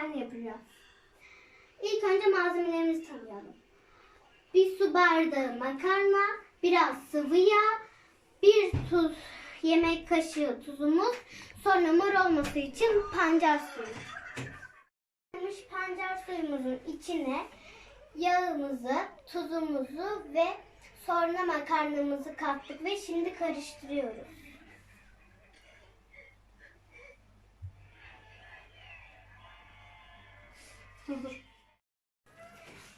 makarna yapacağız. İlk önce malzemelerimizi tanıyalım. Bir su bardağı makarna, biraz sıvı yağ, bir tuz yemek kaşığı tuzumuz, sonra mor olması için pancar suyu. Pancar suyumuzun içine yağımızı, tuzumuzu ve sonra makarnamızı kattık ve şimdi karıştırıyoruz.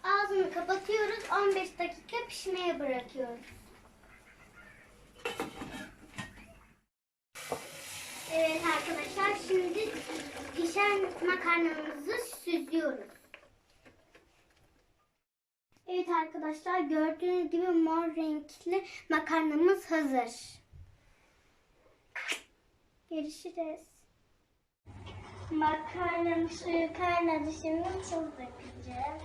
Ağzını kapatıyoruz. 15 dakika pişmeye bırakıyoruz. Evet arkadaşlar şimdi pişen makarnamızı süzüyoruz. Evet arkadaşlar gördüğünüz gibi mor renkli makarnamız hazır. Görüşürüz. Makarnanın suyu kaynadı. Şimdi tuz dökeceğiz.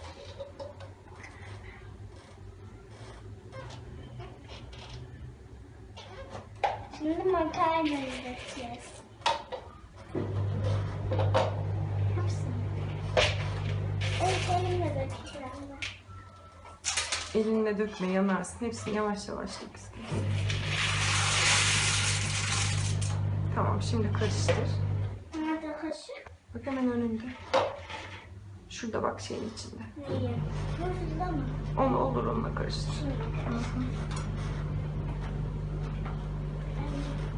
Şimdi makarnayı dökeceğiz. Hepsini. Evet elimle dökeceğim ben. Elinle dökme yanarsın. Hepsini yavaş yavaş dök istersen. Tamam şimdi karıştır. Kaşık? Bak hemen önünde. Şurada bak şeyin içinde. Neyi? Burada mı? Onu olur onunla karıştır.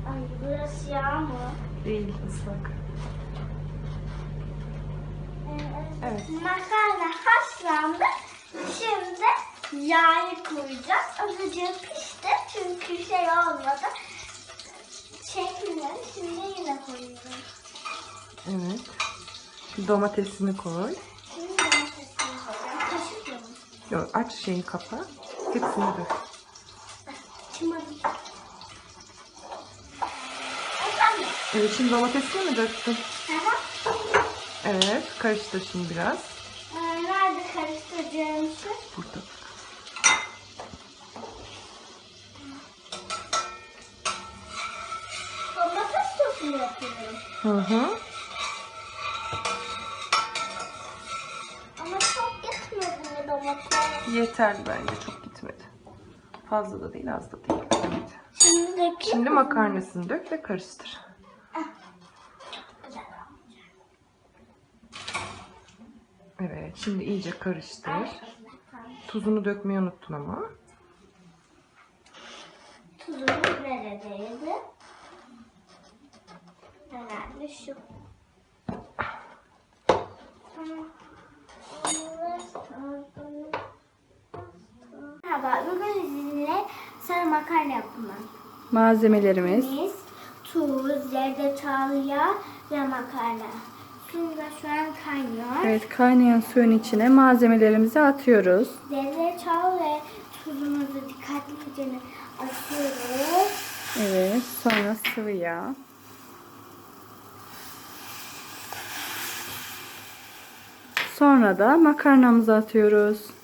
Ay burası yağ mı? Değil ıslak. Evet. Makarna haşlandı. Şimdi yağı koyacağız. Azıcık pişti çünkü şey olmadı. Çekmiyor. Şimdi yine koyuyorum. Evet. Domatesini koy. Şimdi domatesini koyacağım. Kaşık yok. Yok, aç şeyi kapa. Hepsini dök. Evet şimdi domatesini mi döktün? Aha. Evet. Karıştır şimdi biraz. Ee, Nerede karıştıracağım? Burada. Domates sosu yapıyorum. Hı hı. Yeterli bence. Çok gitmedi. Fazla da değil az da değil. Evet. Şimdi makarnasını dök ve karıştır. Güzel. Evet. Şimdi iyice karıştır. Tuzunu dökmeyi unuttun ama. Tuzumuz neredeydi? Herhalde şu. Merhaba, bugün sizinle sarı makarna yapımı. Malzemelerimiz. Biz tuz, zerdeçal yağ ve makarna. Suyum da şu an kaynıyor. Evet kaynayan suyun içine malzemelerimizi atıyoruz. Zerdeçal ve tuzumuzu dikkatlice atıyoruz. Evet sonra sıvı yağ. Sonra da makarnamızı atıyoruz.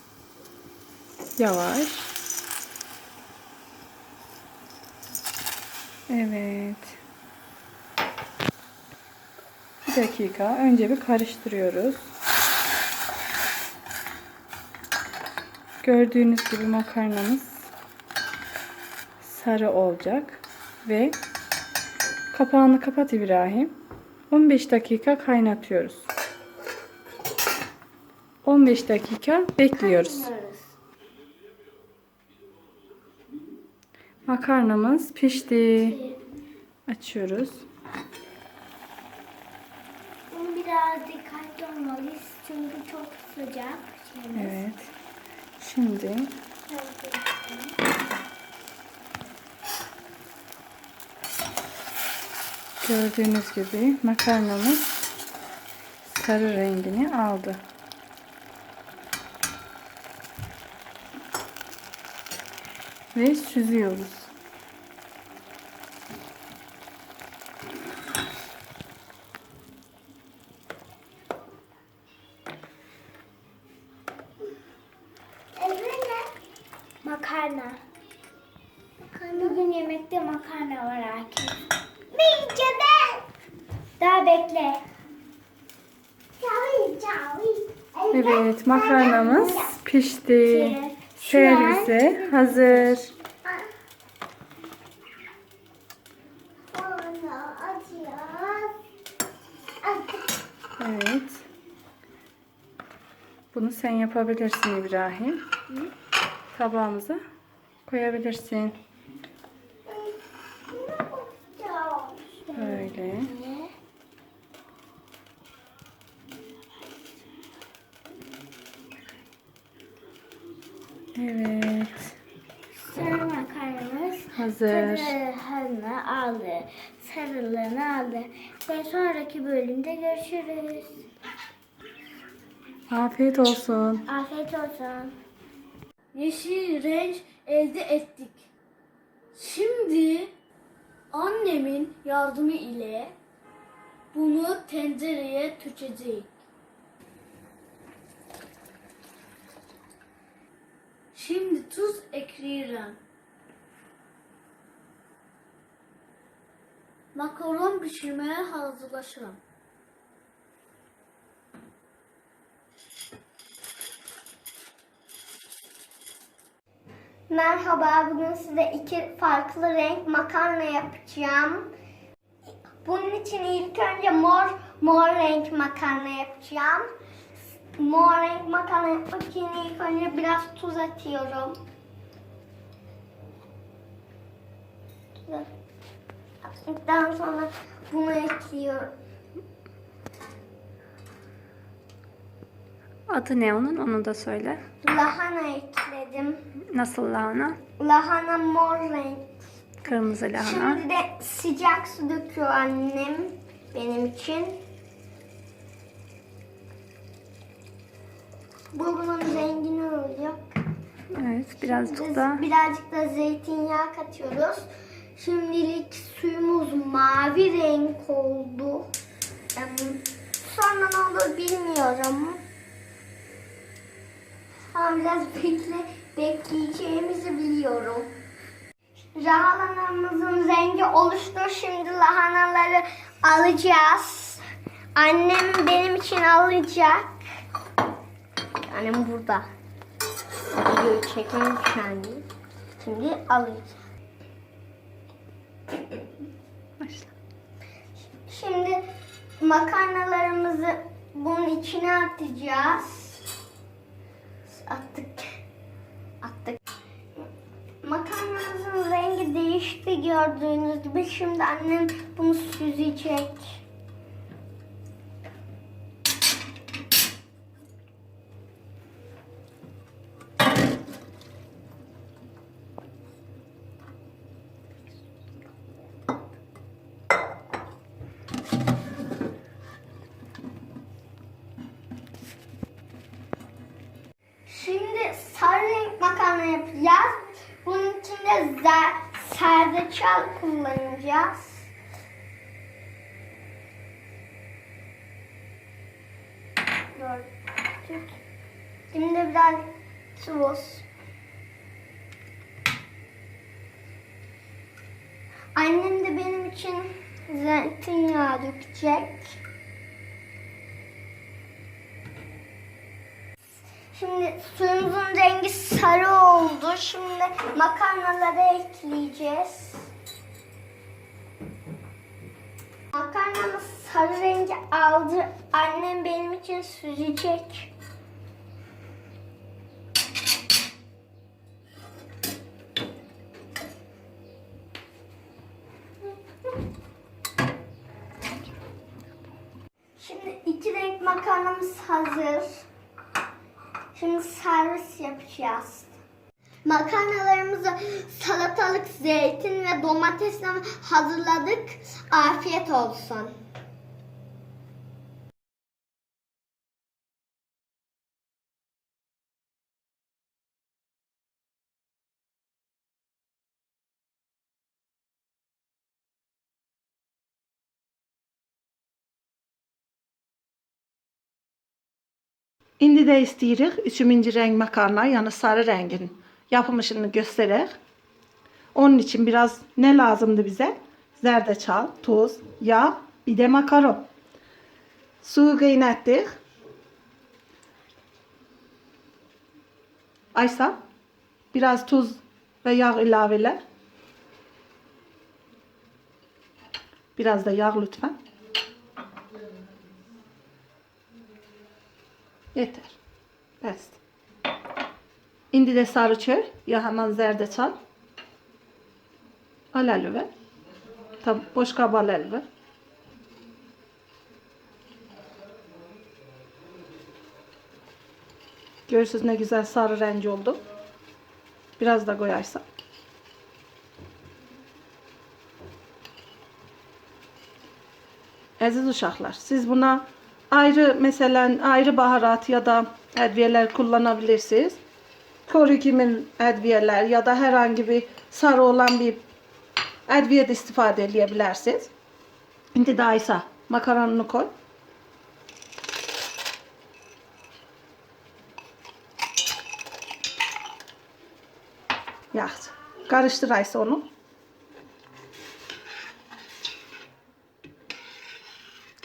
Yavaş. Evet. Bir dakika. Önce bir karıştırıyoruz. Gördüğünüz gibi makarnamız sarı olacak ve kapağını kapat İbrahim. 15 dakika kaynatıyoruz. 15 dakika bekliyoruz. Makarnamız pişti. Açıyoruz. Bunu biraz dikkatli olmalıyız çünkü çok sıcak. şeyimiz. Evet. Şimdi gördüğünüz gibi makarnamız sarı rengini aldı. Ve süzüyoruz. Ne? Makarna. Bugün yemekte makarna var herkes. Mince ben. Daha bekle. Evet makarnamız pişti. Servise hazır. Evet. Bunu sen yapabilirsin İbrahim. Tabağımıza koyabilirsin. Böyle. Evet. Sarı makarnamız Hazır. sarılığını aldı. Sarılığını aldı. Ve sonraki bölümde görüşürüz. Afiyet olsun. Afiyet olsun. Yeşil renk elde ettik. Şimdi annemin yardımı ile bunu tencereye tökeceğiz. Şimdi tuz ekliyorum. Makaron pişirmeye hazırlaşıyorum. Merhaba, bugün size iki farklı renk makarna yapacağım. Bunun için ilk önce mor mor renk makarna yapacağım. Mor renk makarna yapmak için ilk önce biraz tuz atıyorum. Tuz attıktan sonra bunu ekliyorum. Adı ne onun? Onu da söyle. Lahana ekledim. Nasıl lahana? Lahana mor renk. Kırmızı lahana. Şimdi de sıcak su döküyor annem benim için. Bu bunun rengi ne olacak? Evet, birazcık da birazcık da zeytinyağı katıyoruz. Şimdilik suyumuz mavi renk oldu. Em, Sonra ne olur bilmiyorum. Ama biraz bekle, bekleyeceğimizi biliyorum. Lahanamızın rengi oluştu. Şimdi lahanaları alacağız. Annem benim için alacak. Annem burada. Videoyu çeken kendi. Şimdi alacağım. başla. Şimdi makarnalarımızı bunun içine atacağız. Attık. Attık. Makarnamızın rengi değişti gördüğünüz gibi. Şimdi annem bunu süzecek. Yapacağız. Bunun için de zer- zerdeçal kullanacağız. Şimdi biraz tuz. Annem de benim için zeytinyağı dökecek. Şimdi suyumuzun rengi sarı oldu. Şimdi makarnaları ekleyeceğiz. Makarnamız sarı rengi aldı. Annem benim için süzecek. Şimdi iki renk makarnamız hazır. Şimdi servis yapacağız. Makarnalarımızı salatalık, zeytin ve domatesle hazırladık. Afiyet olsun. İndi də istəyirik üçüncü rəng makarna, yəni sarı rəngin yapılmışını göstərək. Onun için biraz ne lazımdı bize? Zerdeçal, tuz, yağ, bir de makaron. Suyu kaynattık. Aysa biraz tuz ve yağ ilaveler. Biraz da yağ lütfen. Yeter. Best. İndi de sarı çöl ya hemen zerdeçal. Al elve. Tam boş kaba al elve. Görürsünüz ne güzel sarı rengi oldu. Biraz da koyarsam. Aziz uşaklar, siz buna ayrı mesela ayrı baharat ya da adviyeler kullanabilirsiniz. Korikimin adviyeler ya da herhangi bir sarı olan bir adviye de istifade edebilirsiniz. Şimdi daha ise makaronunu koy. Yaxşı. Karıştır Aysa onu.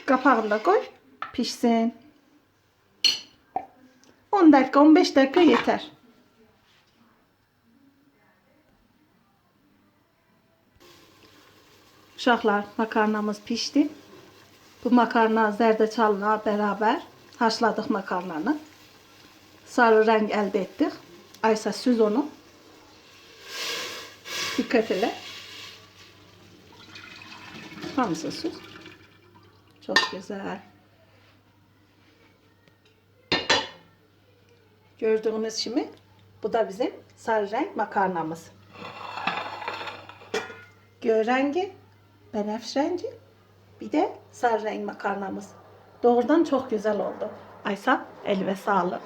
Kapağını da koy. Pişsin. 10 dakika 15 dakika yeter. Uşaqlar makarnamız pişti. Bu makarna zerdeçalla beraber haşladık makarnanı. Sarı renk elde ettik. Aysa süz onu. Dikkat ile. Hamza süz. Çok güzel. Gördüğünüz şimdi bu da bizim sarı renk makarnamız. Göğ rengi, benefş rengi, bir de sarı renk makarnamız. Doğrudan çok güzel oldu. Aysa elve sağlık.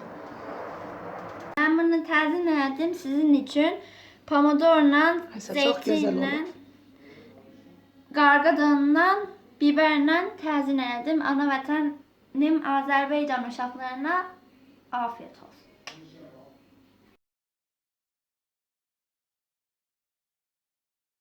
Ben bunu tazmin ettim sizin için. Pomodorla, Ayşe, çok güzel zeytinle, oldu. qarqadanla, biberlə təzmin etdim. Ana vətənim Azərbaycan uşaqlarına afiyet olsun.